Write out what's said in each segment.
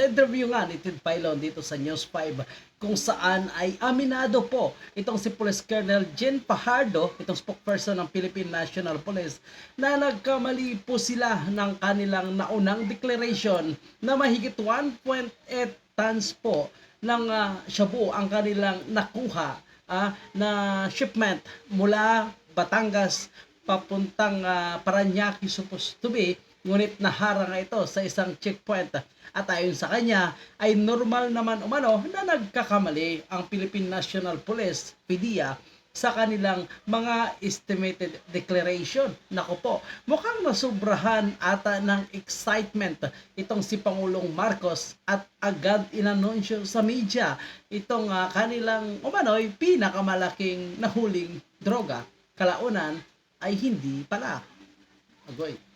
Sa interview nga ni Ted Filon dito sa News 5 kung saan ay aminado po itong si Police Colonel Jen Pajardo, itong spokesperson ng Philippine National Police, na nagkamali po sila ng kanilang naunang declaration na mahigit 1.8 tons po ng ah, shabu ang kanilang nakuha ah, na shipment mula Batangas papuntang ah, Paranaque supposed to be ngunit naharang ito sa isang checkpoint at ayon sa kanya ay normal naman umano na nagkakamali ang Philippine National Police PDEA sa kanilang mga estimated declaration. Nako po, mukhang nasubrahan ata ng excitement itong si Pangulong Marcos at agad inanunsyo sa media itong ah, kanilang umano'y pinakamalaking nahuling droga. Kalaunan ay hindi pala. Agoy.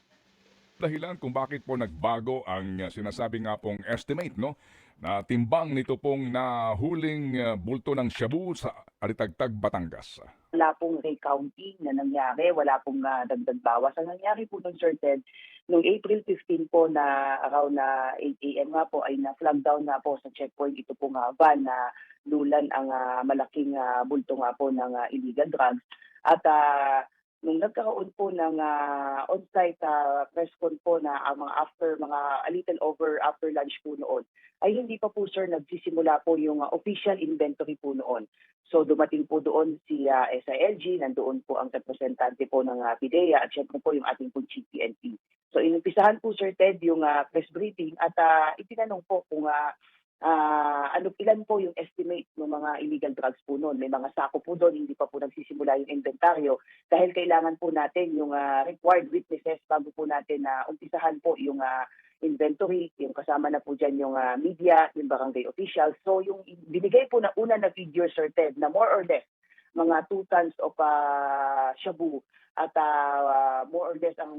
Dahilan kung bakit po nagbago ang uh, sinasabi nga pong estimate no na timbang nito pong nahuling uh, bulto ng shabu sa Aritagtag, Batangas. wala pong recounting na nangyari, wala pong ah, dagdag bawas. Ang nangyari po nung certain, noong April 15 po na around na 8 a.m. nga po ay na-flag down nga po sa checkpoint ito pong ah, van na lulan ang ah, malaking ah, bulto nga po ng ah, illegal drugs. At ah, nung nagkaroon po ng ah, on-site ah, press con po na ang mga after, mga a little over after lunch po noon, ay hindi pa po sir nagsisimula po yung ah, official inventory po noon. So dumating po doon si ah, SILG, nandoon po ang representante po ng uh, PIDEA at syempre po yung ating po Chief PNP. So inumpisahan po Sir Ted yung ah, press briefing at ah, itinanong po kung ah, ah, ano ilan po yung estimate ng mga illegal drugs po noon. May mga sako po doon, hindi pa po nagsisimula yung inventaryo dahil kailangan po natin yung ah, required witnesses bago po natin na umpisahan po yung ah, inventory, yung kasama na po dyan yung ah, media, yung barangay officials. So yung binigay po na una na figure, Sir Ted, na more or less mga 2 tons of ah, shabu at ah, more or less ang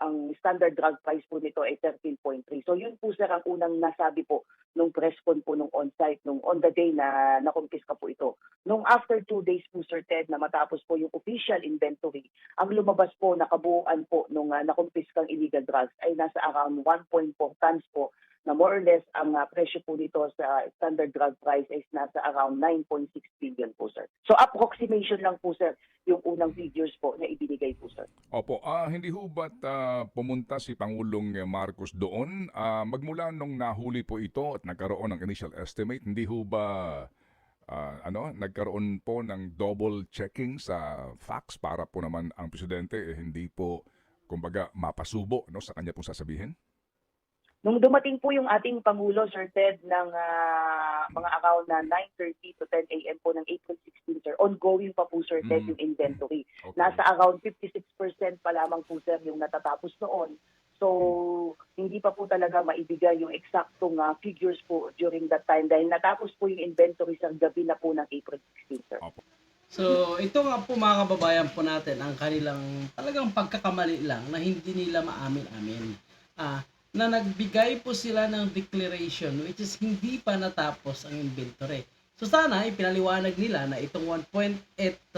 ang standard drug price po nito ay 13.3. So yun po sir ang unang nasabi po nung press con po nung on-site, nung on the day na nakumpiska po ito. Nung after two days po Sir Ted na matapos po yung official inventory, ang lumabas po nakabuuan po nung uh, nakumpiskang illegal drugs ay nasa around 1.4 tons po na more or less ang ah, presyo po nito sa standard drug price is nasa around 9.6 billion po sir. So approximation lang po sir yung unang figures po na ibinigay po sir. Opo, ah, hindi ho ba't ah, pumunta si Pangulong Marcos doon? Ah, magmula nung nahuli po ito at nagkaroon ng initial estimate, hindi ho ba ah, ano, nagkaroon po ng double checking sa facts para po naman ang presidente eh, hindi po kumbaga mapasubo no sa kanya pong sasabihin? Nung dumating po yung ating Pangulo, Sir Ted, ng ah, mga around na 9.30 to 10 a.m. po ng April 16, sir, ongoing pa po, Sir Ted, Mm. yung inventory. Okay. Nasa around 56% pa lamang po, sir, yung natatapos noon. So, hindi pa po talaga maibigay yung eksaktong ah, figures po during that time dahil natapos po yung inventory sa gabi na po ng April 16, sir. Opo. So, ito nga po mga kababayan po natin ang kanilang talagang pagkakamali lang na hindi nila maamin-amin. Ah, na nagbigay po sila ng declaration which is hindi pa natapos ang inventory. So sana ipinaliwanag nila na itong 1.8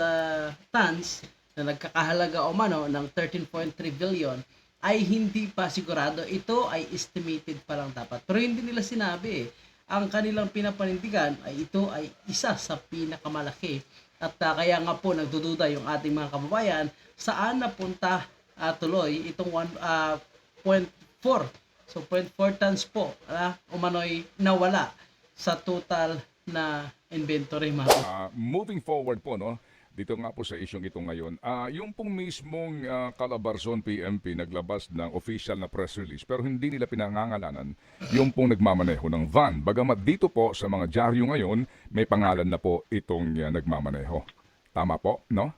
ah, tons na nagkakahalaga o mano ng 13.3 billion ay hindi pa sigurado. Ito ay estimated pa lang dapat. Pero hindi nila sinabi eh. Ang kanilang pinapanindigan ay ito ay isa sa pinakamalaki. At ah, kaya nga po nagdududa yung ating mga kababayan saan napunta ah, tuloy itong 1, ah, 0.4. So 0.4 tons po ah, umano'y nawala sa total na inventory mga Ah, moving forward po, no, dito nga po sa isyong ito ngayon, ah, yung pong mismong ah, Calabarzon PMP naglabas ng official na press release pero hindi nila pinangangalanan yung pong nagmamaneho ng van. Bagamat dito po sa mga dyaryo ngayon, may pangalan na po itong ah, nagmamaneho. Tama po, no?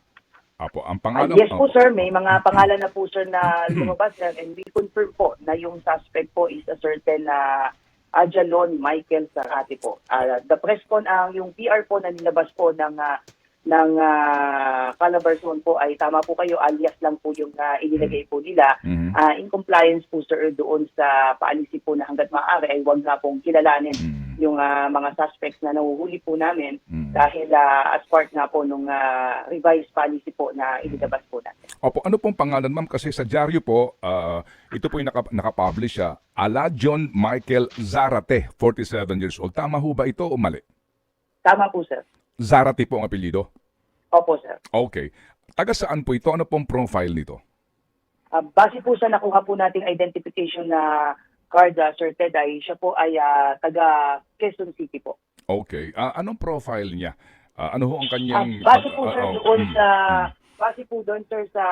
Apo, ang Ah, pangalan... yes po sir, may mga pangalan na po sir na lumabas sir and we confirm po na yung suspect po is a certain na Ajalon Michael Sarate po. Ah, the press con ang yung PR po na nilabas po ng ah, ng uh, Calabarzon po ay tama po kayo alias lang po yung ah, inilagay po nila Mhm. Ah, in compliance po sir doon sa policy po na hanggat maaari ay wag na pong kilalanin Mhm. Yung ah, mga suspects na nahuhuli po namin Mm. dahil ah, as part nga po nung ah, revised policy po na inilabas po natin. Opo, ano pong pangalan ma'am? Kasi sa dyaryo po, ah, ito po yung naka, nakapublish siya. Ala John Michael Zarate, 47 years old. Tama ho ba ito o mali? Tama po, sir. Zarate po ang apelyido? Opo, sir. Okay. Taga saan po ito? Ano pong profile nito? Ah, base po sa nakuha po nating identification na card, ah, Sir Ted, ay siya po ay ah, taga Quezon City po. Okay. Ah, anong profile niya? Ah, ano ho ang kanyang... base po ah, sir ah, doon mm, sa mm. base po doon sir sa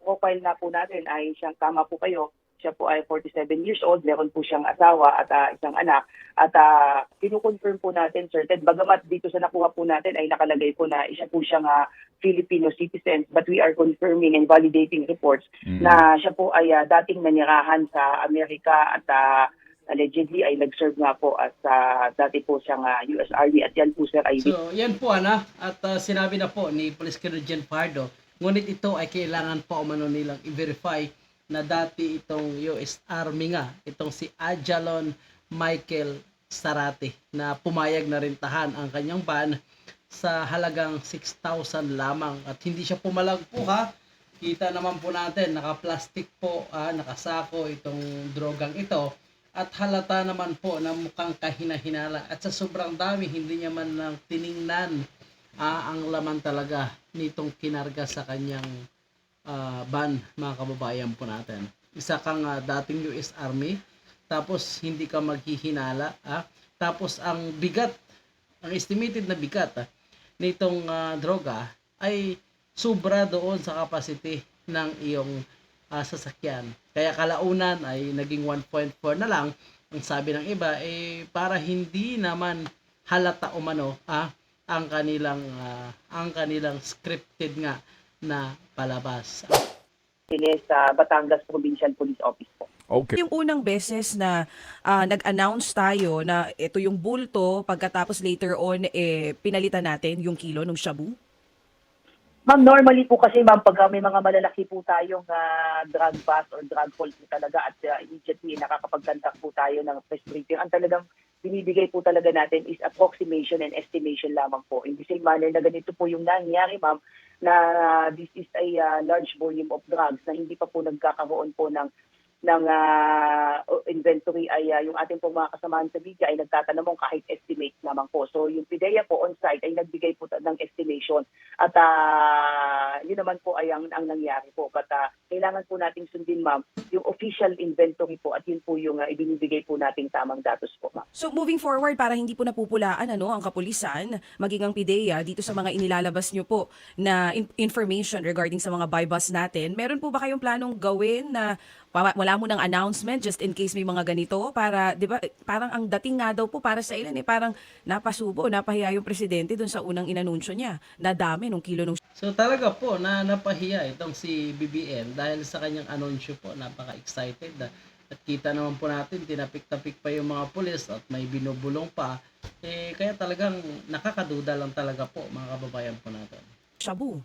profile na po natin ay siyang tama po kayo. Siya po ay 47 years old, meron po siyang asawa at ah, isang anak. At uh, kinukonfirm po natin, Sir Ted, bagamat dito sa nakuha po natin ay nakalagay po na isa po siyang ah, Filipino citizen, but we are confirming and validating reports Mm. na siya po ay ah, dating nanirahan sa Amerika at ah, allegedly ay nag-serve nga po as ah, dati po siyang ah, US Army at yan po sir ay So, yan po ana at uh, sinabi na po ni Police Colonel Jen Pardo, ngunit ito ay kailangan pa umano nilang i-verify na dati itong US Army nga, itong si Ajalon Michael Sarate na pumayag na rin tahan ang kanyang ban sa halagang 6,000 lamang. At hindi siya pumalag po ha. Kita naman po natin, naka-plastic po, ah, nakasako itong drogang ito. At halata naman po na mukhang kahina-hinala. At sa sobrang dami hindi niya man lang tiningnan ah, ang laman talaga nitong kinarga sa kanyang ah, ban mga kababayan po natin isa kang ah, dating US Army tapos hindi ka maghihinala ah. tapos ang bigat ang estimated na bigat ah, nitong ah, droga ay sobra doon sa capacity ng iyong ah, sasakyan. Kaya kalaunan ay naging 1.4 na lang. Ang sabi ng iba eh para hindi naman halata umano ah, ang kanilang ah, ang kanilang scripted nga na palabas. sa Batangas Provincial Police Office po. Okay. Yung unang beses na ah, nag-announce tayo na ito yung bulto, pagkatapos later on, eh, pinalitan natin yung kilo ng shabu. Ma'am, normally po kasi ma'am, pag uh, may mga malalaki po tayong ah, drug bust or drug haul po talaga at uh, immediately nakakapag-contact po tayo ng press briefing, ang talagang binibigay po talaga natin is approximation and estimation lamang po. In the same manner na ganito po yung nangyari ma'am, na this is a ah, large volume of drugs na hindi pa po nagkakaroon po ng ng ah, inventory ay ah, yung ating pong mga kasamahan sa media ay nagtatanong kahit estimate lamang po. So yung PIDEA po on site ay nagbigay po ng estimation at ah, yun naman po ay ang, ang nangyari po. But ah, kailangan po nating sundin ma'am yung official inventory po at yun po yung ah, ibinibigay po nating tamang datos po ma'am. So moving forward, para hindi po napupulaan ano, ang kapulisan, maging ang PIDEA, dito sa mga inilalabas nyo po na in- information regarding sa mga buy bus natin, meron po ba kayong planong gawin na wala mo ng announcement just in case may mga ganito para 'di ba parang ang dating nga daw po para sa ilan eh parang napasubo napahiya yung presidente doon sa unang inanunsyo niya na dami nung kilo ng So talaga po na napahiya itong si BBM dahil sa kanyang anunsyo po napaka-excited at kita naman po natin tinapik-tapik pa yung mga pulis at may binubulong pa eh kaya talagang nakakaduda lang talaga po mga kababayan po natin. shabu.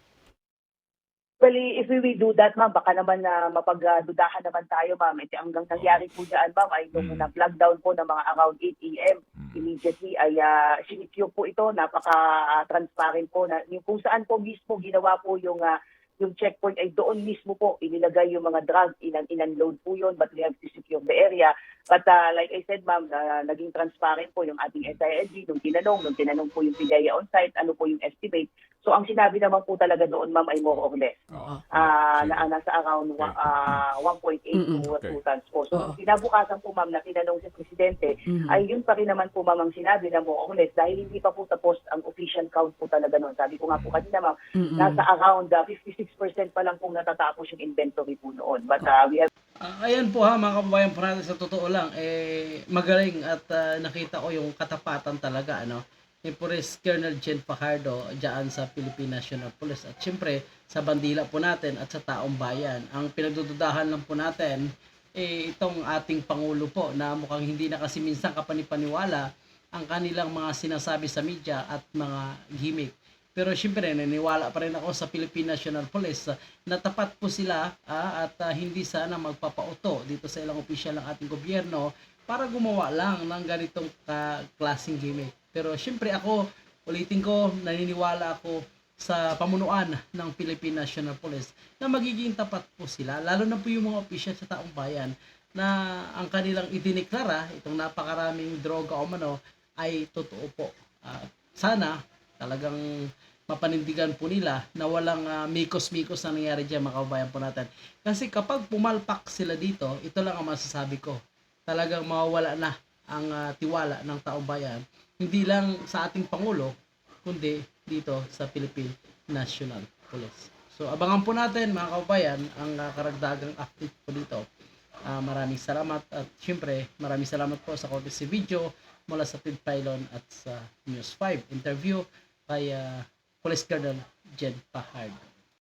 Actually, if we do that, ma'am, baka naman na mapagdudahan naman tayo, ma'am. Ito ang nangyari po dyan, ma'am, ay nung Mm. nag-lockdown po ng mga around 8 a.m. Mm. Immediately ay uh, sinikyo po ito, napaka-transparent po. Na, yung kung saan po mismo ginawa po yung ah, yung checkpoint ay doon mismo po inilagay yung mga drugs, inan inunload po yun, but we have to secure the area. But ah, like I said, ma'am, ah, naging transparent po yung ating SILG nung tinanong, nung tinanong po yung PIDEA on site, ano po yung estimate. So ang sinabi naman po talaga doon, ma'am, ay more or less. Oo. Ah, Sige. na, nasa around wa- ah, 1.8 Mm-mm. to Okay. 2 tons po. So, Oo. kinabukasan po ma'am na tinanong si Presidente, Mhm. ay yun pa rin naman po ma'am ang sinabi na more or less dahil hindi pa po tapos ang official count po talaga noon. Sabi ko nga po kanina ma'am, nasa around ah, 56% pa lang pong natatapos yung inventory po noon. But ah, we have Ah, ayan po ha mga kababayan natin sa totoo lang eh magaling at ah, nakita ko yung katapatan talaga ano ni Police Colonel Jen Fajardo diyan sa Philippine National Police at syempre sa bandila po natin at sa taong bayan. Ang pinagdududahan lang po natin eh itong ating pangulo po na mukhang hindi na kasi minsan kapanipaniwala ang kanilang mga sinasabi sa media at mga gimmick. Pero syempre, naniniwala pa rin ako sa Philippine National Police ah, na tapat po sila ah, at ah, hindi sana magpapauto dito sa ilang opisyal ng ating gobyerno para gumawa lang ng ganitong ka klaseng gimmick. Pero syempre ako, ulitin ko, naniniwala ako sa pamunuan ng Philippine National Police na magiging tapat po sila, lalo na po yung mga opisyal sa taong bayan na ang kanilang idiniklara, itong napakaraming droga o mano, ay totoo po. At sana talagang mapanindigan po nila na walang ah, mikos-mikos na nangyari dyan mga kababayan po natin. Kasi kapag pumalpak sila dito, ito lang ang masasabi ko. Talagang mawawala na ang ah, tiwala ng taong bayan. Hindi lang sa ating Pangulo, kundi dito sa Philippine National Police. So abangan po natin mga kababayan ang ah, karagdagang update po dito. Ah, maraming salamat at syempre maraming salamat po sa courtesy video mula sa Pid Pylon at sa News 5 interview kay ah, Police Colonel Jed Pahard.